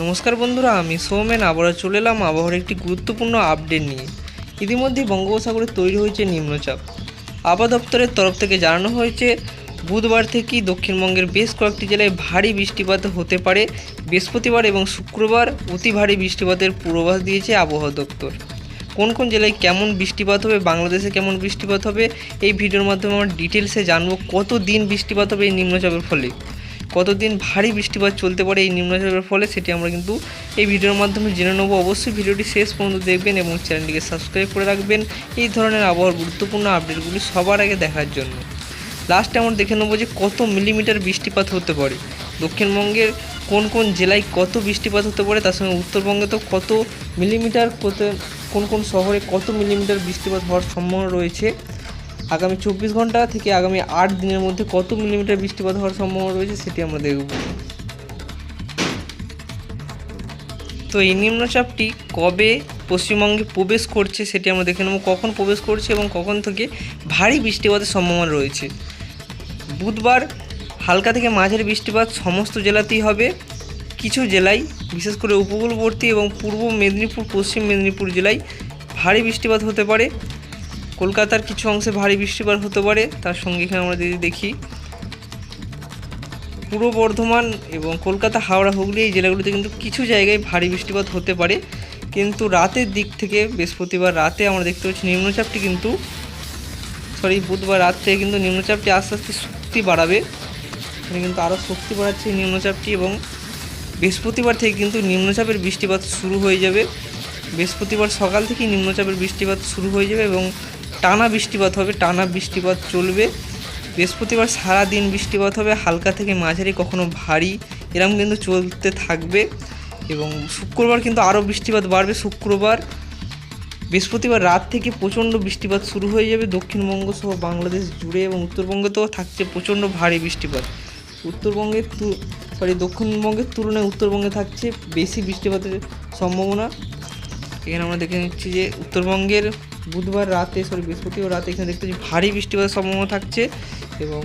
নমস্কার বন্ধুরা, আমি সৌমেন। আবারও চলে এলাম আবহাওয়ার একটি গুরুত্বপূর্ণ আপডেট নিয়ে। ইতিমধ্যে বঙ্গোপসাগরে তৈরি হয়েছে নিম্নচাপ। আবহাওয়া দপ্তরের তরফ থেকে জানানো হয়েছে, বুধবার থেকেই দক্ষিণবঙ্গের বেশ কয়েকটি জেলায় ভারী বৃষ্টিপাত হতে পারে। বৃহস্পতিবার এবং শুক্রবার অতি ভারী বৃষ্টিপাতের পূর্বাভাস দিয়েছে আবহাওয়া দপ্তর। কোন কোন জেলায় কেমন বৃষ্টিপাত হবে, বাংলাদেশে কেমন বৃষ্টিপাত হবে, এই ভিডিওর মাধ্যমে আমরা ডিটেলসে জানব কত দিন বৃষ্টিপাত হবে এই নিম্নচাপের ফলে। কতদিন ভারী বৃষ্টিপাত চলতে পারে এই নিম্নচাপের ফলে সেটি আমরা কিন্তু এই ভিডিওর মাধ্যমে জেনে নেব। অবশ্যই ভিডিওটি শেষ পর্যন্ত দেখবেন এবং চ্যানেলটিকে সাবস্ক্রাইব করে রাখবেন। এই ধরনের আবহাওয়ার গুরুত্বপূর্ণ আপডেটগুলি সবার আগে দেখার জন্য। লাস্টে আমরা দেখে নেব যে কত মিলিমিটার বৃষ্টিপাত হতে পারে। দক্ষিণবঙ্গের কোন কোন জেলায় কত বৃষ্টিপাত হতে পারে, তার সঙ্গে উত্তরবঙ্গে তো কত মিলিমিটার কোন কোন শহরে কত মিলিমিটার বৃষ্টিপাত হওয়ার সম্ভাবনা রয়েছে। আগামী চব্বিশ ঘণ্টা থেকে আগামী আট দিনের মধ্যে কত মিলিমিটার বৃষ্টিপাত হওয়ার সম্ভাবনা রয়েছে সেটি আমরা দেখব। তো এই নিম্নচাপটি কবে পশ্চিমবঙ্গে প্রবেশ করছে সেটি আমরা দেখে নেব। কখন প্রবেশ করছে এবং কখন থেকে ভারী বৃষ্টিপাতের সম্ভাবনা রয়েছে। বুধবার হালকা থেকে মাঝারি বৃষ্টিপাত সমস্ত জেলাতেই হবে। কিছু জেলায়, বিশেষ করে উপকূলবর্তী এবং পূর্ব মেদিনীপুর, পশ্চিম মেদিনীপুর জেলায় ভারী বৃষ্টিপাত হতে পারে। কলকাতার কিছু অংশে ভারী বৃষ্টিপাত হতে পারে, তার সঙ্গে এখানে আমরা যদি দেখি, পূর্ব বর্ধমান এবং কলকাতা, হাওড়া, হুগলি এই জেলাগুলিতে কিন্তু কিছু জায়গায় ভারী বৃষ্টিপাত হতে পারে। কিন্তু রাতের দিক থেকে বৃহস্পতিবার রাতে আমরা দেখতে পাচ্ছি নিম্নচাপটি কিন্তু, সরি, বুধবার রাত থেকে কিন্তু নিম্নচাপটি আস্তে আস্তে শক্তি বাড়াবে। এখানে কিন্তু আরও শক্তি বাড়াচ্ছে নিম্নচাপটি এবং বৃহস্পতিবার থেকে কিন্তু নিম্নচাপের বৃষ্টিপাত শুরু হয়ে যাবে। বৃহস্পতিবার সকাল থেকেই নিম্নচাপের বৃষ্টিপাত শুরু হয়ে যাবে এবং টানা বৃষ্টিপাত হবে, টানা বৃষ্টিপাত চলবে। বৃহস্পতিবার সারা দিন বৃষ্টিপাত হবে, হালকা থেকে মাঝারি, কখনো ভারী, এরকম কিন্তু চলতে থাকবে। এবং শুক্রবার কিন্তু আরও বৃষ্টিপাত বাড়বে, শুক্রবার। বৃহস্পতিবার রাত থেকে প্রচণ্ড বৃষ্টিপাত শুরু হয়ে যাবে, দক্ষিণবঙ্গ সহ বাংলাদেশ জুড়ে এবং উত্তরবঙ্গেতেও থাকছে প্রচণ্ড ভারী বৃষ্টিপাত। উত্তরবঙ্গের সরি দক্ষিণবঙ্গের তুলনায় উত্তরবঙ্গে থাকছে বেশি বৃষ্টিপাতের সম্ভাবনা। এখানে আমরা দেখে নিচ্ছি যে উত্তরবঙ্গের বুধবার রাতে সরি বৃহস্পতিবার রাতে এখানে দেখতে পাচ্ছি ভারী বৃষ্টিপাতের সম্ভাবনা থাকছে এবং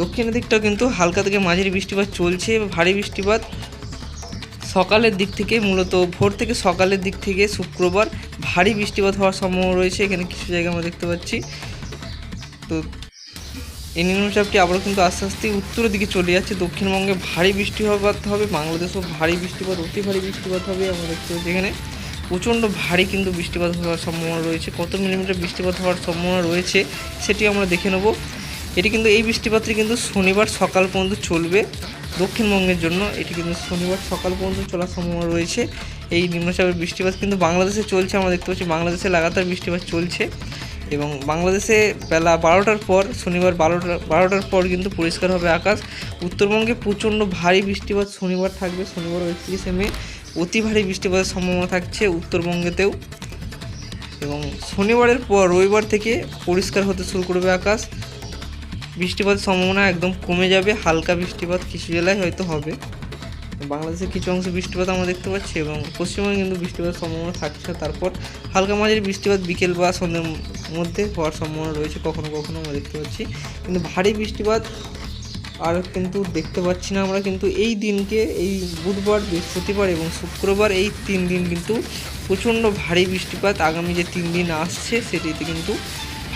দক্ষিণের দিকটাও কিন্তু হালকা থেকে মাঝারি বৃষ্টিপাত চলছে। ভারী বৃষ্টিপাত সকালের দিক থেকে মূলত ভোর থেকে সকালের দিক থেকে শুক্রবার ভারী বৃষ্টিপাত হওয়ার সম্ভাবনা রয়েছে। এখানে কিছু জায়গা আমরা দেখতে পাচ্ছি। তো এই নিম্নচাপটি আবারও কিন্তু আস্তে আস্তে উত্তরের দিকে চলে যাচ্ছে। দক্ষিণবঙ্গে ভারী বৃষ্টিপাত হবে, বাংলাদেশেও ভারী বৃষ্টিপাত, অতি ভারী বৃষ্টিপাত হবে। আমরা দেখতে পাচ্ছি এখানে প্রচণ্ড ভারী কিন্তু বৃষ্টিপাত হওয়ার সম্ভাবনা রয়েছে। কত মিলিমিটার বৃষ্টিপাত হওয়ার সম্ভাবনা রয়েছে সেটি আমরা দেখে নেব। এটি কিন্তু এই বৃষ্টিপাতটি কিন্তু শনিবার সকাল পর্যন্ত চলবে। দক্ষিণবঙ্গের জন্য এটি কিন্তু শনিবার সকাল পর্যন্ত চলার সম্ভাবনা রয়েছে। এই নিম্নচাপের বৃষ্টিপাত কিন্তু বাংলাদেশে চলছে, আমরা দেখতে পাচ্ছি বাংলাদেশে লাগাতার বৃষ্টিপাত চলছে এবং বাংলাদেশে বেলা বারোটার পর, শনিবার বারোটা, বারোটার পর কিন্তু পরিষ্কার হবে আকাশ। উত্তরবঙ্গে প্রচণ্ড ভারী বৃষ্টিপাত শনিবার থাকবে, শনিবার একত্রিশে মে। অতি ভারী বৃষ্টিপাতের সম্ভাবনা থাকছে উত্তরবঙ্গেতেও। এবং শনিবারের পর রবিবার থেকে পরিষ্কার হতে শুরু করবে আকাশ। বৃষ্টিপাতের সম্ভাবনা একদম কমে যাবে, হালকা বৃষ্টিপাত কিছু জেলায় হয়তো হবে। বাংলাদেশের কিছু অংশে বৃষ্টিপাত আমরা দেখতে পাচ্ছি এবং পশ্চিমবঙ্গে কিন্তু বৃষ্টিপাতের সম্ভাবনা থাকছে। তারপর হালকা মাঝারি বৃষ্টিপাত বিকেল বা সন্ধ্যের মধ্যে হওয়ার সম্ভাবনা রয়েছে, কখনো কখনো আমরা দেখতে পাচ্ছি। কিন্তু ভারী বৃষ্টিপাত আর কিন্তু দেখতে পাচ্ছি না আমরা, কিন্তু এই দিনকে, এই বুধবার, বৃহস্পতিবার এবং শুক্রবার, এই তিন দিন কিন্তু প্রচণ্ড ভারী বৃষ্টিপাত আগামী যে তিন দিন আসছে, সেটিতে কিন্তু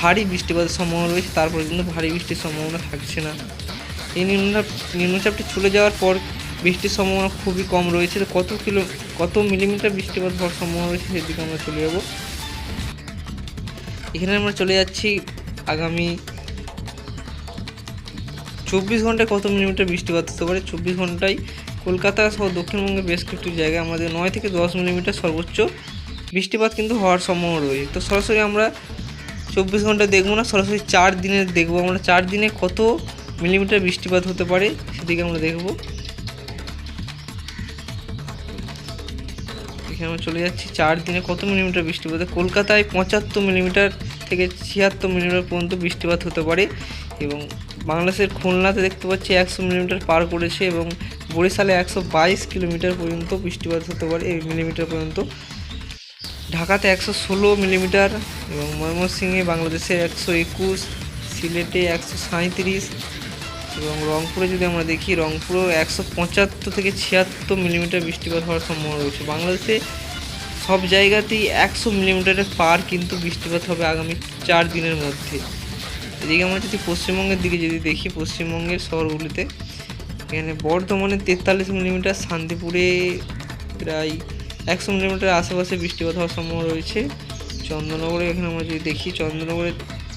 ভারী বৃষ্টিপাতের সম্ভাবনা রয়েছে। তারপরে কিন্তু ভারী বৃষ্টির সম্ভাবনা থাকছে না। এই নিম্নচাপ নিম্নচাপটি চলে যাওয়ার পর বৃষ্টির সম্ভাবনা খুবই কম রয়েছে। কত কিলো, কত মিলিমিটার বৃষ্টিপাত হওয়ার সম্ভাবনা রয়েছে, সেদিকে আমরা চলে যাব। এখানে আমরা চলে যাচ্ছি আগামী চব্বিশ ঘন্টায় কত মিলিমিটার বৃষ্টিপাত হতে পারে? চব্বিশ ঘন্টায় কলকাতা সহ দক্ষিণবঙ্গের বেশ কিছু জায়গায় আমাদের নয় থেকে দশ মিলিমিটার সর্বোচ্চ বৃষ্টিপাত কিন্তু হওয়ার সম্ভাবনা রয়েছে। তো সরাসরি আমরা চব্বিশ ঘণ্টা দেখব না, সরাসরি চার দিনে দেখব আমরা। চার দিনে কত মিলিমিটার বৃষ্টিপাত হতে পারে সেদিকে আমরা দেখব। এখানে আমরা চলে যাচ্ছি, চার দিনে কত মিলিমিটার বৃষ্টিপাত? কলকাতায় পঁচাত্তর মিলিমিটার থেকে ছিয়াত্তর মিলিমিটার পর্যন্ত বৃষ্টিপাত হতে পারে এবং বাংলাদেশের খুলনাতে দেখতে পাচ্ছি একশো মিলিমিটার পার করেছে এবং বরিশালে একশো বাইশ কিলোমিটার পর্যন্ত বৃষ্টিপাত হতে পারে, এই মিলিমিটার পর্যন্ত। ঢাকাতে একশো ষোলো মিলিমিটার এবং ময়মনসিংহে বাংলাদেশের একশো একুশ, সিলেটে একশো সাঁইত্রিশ এবং রংপুরে যদি আমরা দেখি, রংপুরেও একশো পঁচাত্তর থেকে ছিয়াত্তর মিলিমিটার বৃষ্টিপাত হওয়ার সম্ভাবনা রয়েছে। বাংলাদেশে সব জায়গাতেই একশো মিলিমিটারের পার কিন্তু বৃষ্টিপাত হবে আগামী চার দিনের মধ্যে। এদিকে আমরা যদি পশ্চিমবঙ্গের দিকে যদি দেখি, পশ্চিমবঙ্গের শহরগুলিতে এখানে বর্ধমানে তেতাল্লিশ মিলিমিটার, শান্তিপুরে প্রায় একশো মিলিমিটার আশেপাশে বৃষ্টিপাত হওয়ার সম্ভাবনা রয়েছে। চন্দ্রনগরে এখানে আমরা যদি দেখি, চন্দ্রনগরে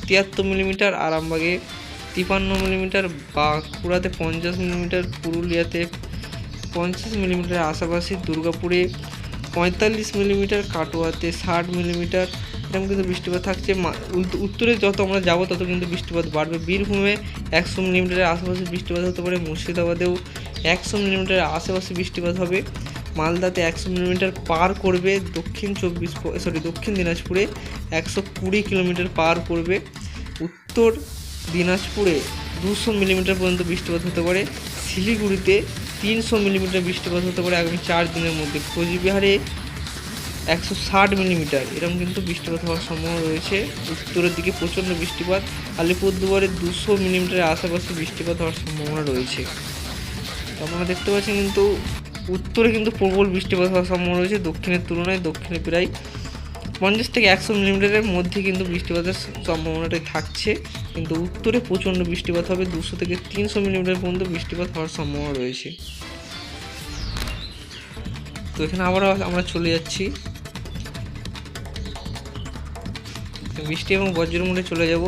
তিয়াত্তর মিলিমিটার, আরামবাগে তিপান্ন মিলিমিটার, বাঁকুড়াতে পঞ্চাশ মিলিমিটার, পুরুলিয়াতে পঞ্চাশ মিলিমিটার, আশেপাশে দুর্গাপুরে পঁয়তাল্লিশ মিলিমিটার, কাটোয়াতে ষাট মিলিমিটার এরকম কিন্তু বৃষ্টিপাত থাকছে। উত্তরে যত আমরা যাব, তত কিন্তু বৃষ্টিপাত বাড়বে। বীরভূমে একশো মিলিমিটারের আশেপাশে বৃষ্টিপাত হতে পারে। মুর্শিদাবাদেও একশো মিলিমিটারের আশেপাশে বৃষ্টিপাত হবে। মালদাতে একশো মিলিমিটার পার করবে। দক্ষিণ চব্বিশ সরি দক্ষিণ দিনাজপুরে একশো কুড়ি কিলোমিটার পার করবে। উত্তর দিনাজপুরে দুশো মিলিমিটার পর্যন্ত বৃষ্টিপাত হতে পারে। শিলিগুড়িতে তিনশো মিলিমিটার বৃষ্টিপাত হতে পারে আগামী চার দিনের মধ্যে। কোচবিহারে একশো ষাট মিলিমিটার। এরকম কিন্তু বৃষ্টিপাত হওয়ার সম্ভাবনা রয়েছে। উত্তরের দিকে প্রচণ্ড বৃষ্টিপাত। আলিপুরদুয়ারে দুশো মিলিমিটারের আশেপাশে বৃষ্টিপাত হওয়ার সম্ভাবনা রয়েছে। তো আপনারা দেখতে পাচ্ছেন কিন্তু উত্তরে কিন্তু প্রবল বৃষ্টিপাত হওয়ার সম্ভাবনা রয়েছে দক্ষিণের তুলনায়। দক্ষিণে প্রায় পঞ্চাশ থেকে একশো মিলিমিটারের মধ্যে কিন্তু বৃষ্টিপাতের সম্ভাবনাটাই থাকছে। কিন্তু উত্তরে প্রচণ্ড বৃষ্টিপাত হবে। দুশো থেকে তিনশো মিলিমিটার পর্যন্ত বৃষ্টিপাত হওয়ার সম্ভাবনা রয়েছে। তো এখানে আবারও আমরা চলে যাচ্ছি। বৃষ্টি এবং বজ্রের মধ্যে চলে যাব।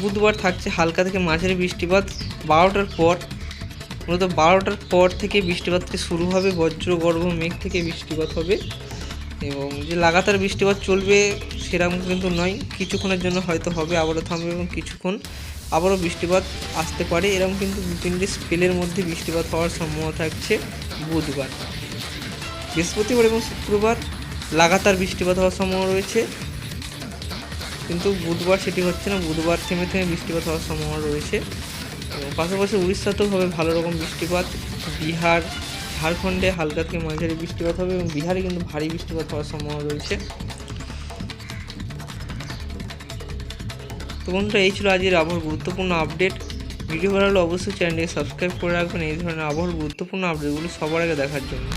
বুধবার থাকছে হালকা থেকে মাঝারি বৃষ্টিপাত, বারোটার পর, মূলত বারোটার পর থেকে বৃষ্টিপাতটি শুরু হবে, বজ্র, গর্ভ, মেঘ থেকে বৃষ্টিপাত হবে এবং যে লাগাতার বৃষ্টিপাত চলবে সেরকম কিন্তু নয়, কিছুক্ষণের জন্য হয়তো হবে, আবারও থামবে এবং কিছুক্ষণ আবারও বৃষ্টিপাত আসতে পারে। এরকম কিন্তু দু তিনটি স্পেলের মধ্যে বৃষ্টিপাত হওয়ার সম্ভাবনা থাকছে বুধবার। বৃহস্পতিবার এবং শুক্রবার লাগাতার বৃষ্টিপাত হওয়ার সম্ভাবনা রয়েছে। কিন্তু বুধবার সেটি হচ্ছে না, বুধবার থেমে থেমে বৃষ্টিপাত হওয়ার সম্ভাবনা রয়েছে। এবং পাশাপাশি উড়িষ্যাতেও হবে ভালো রকম বৃষ্টিপাত। বিহার, ঝাড়খণ্ডে হালকা থেকে মাঝারি বৃষ্টিপাত হবে এবং বিহারে কিন্তু ভারী বৃষ্টিপাত হওয়ার সম্ভাবনা রয়েছে। তো বন্ধুরা, এই ছিল আজকের আবহাওয়ার গুরুত্বপূর্ণ আপডেট। ভিডিও ভালো হলে অবশ্যই চ্যানেলটিকে সাবস্ক্রাইব করে রাখবেন। এই ধরনের আবহাওয়ার গুরুত্বপূর্ণ আপডেটগুলি সবার আগে দেখার জন্য।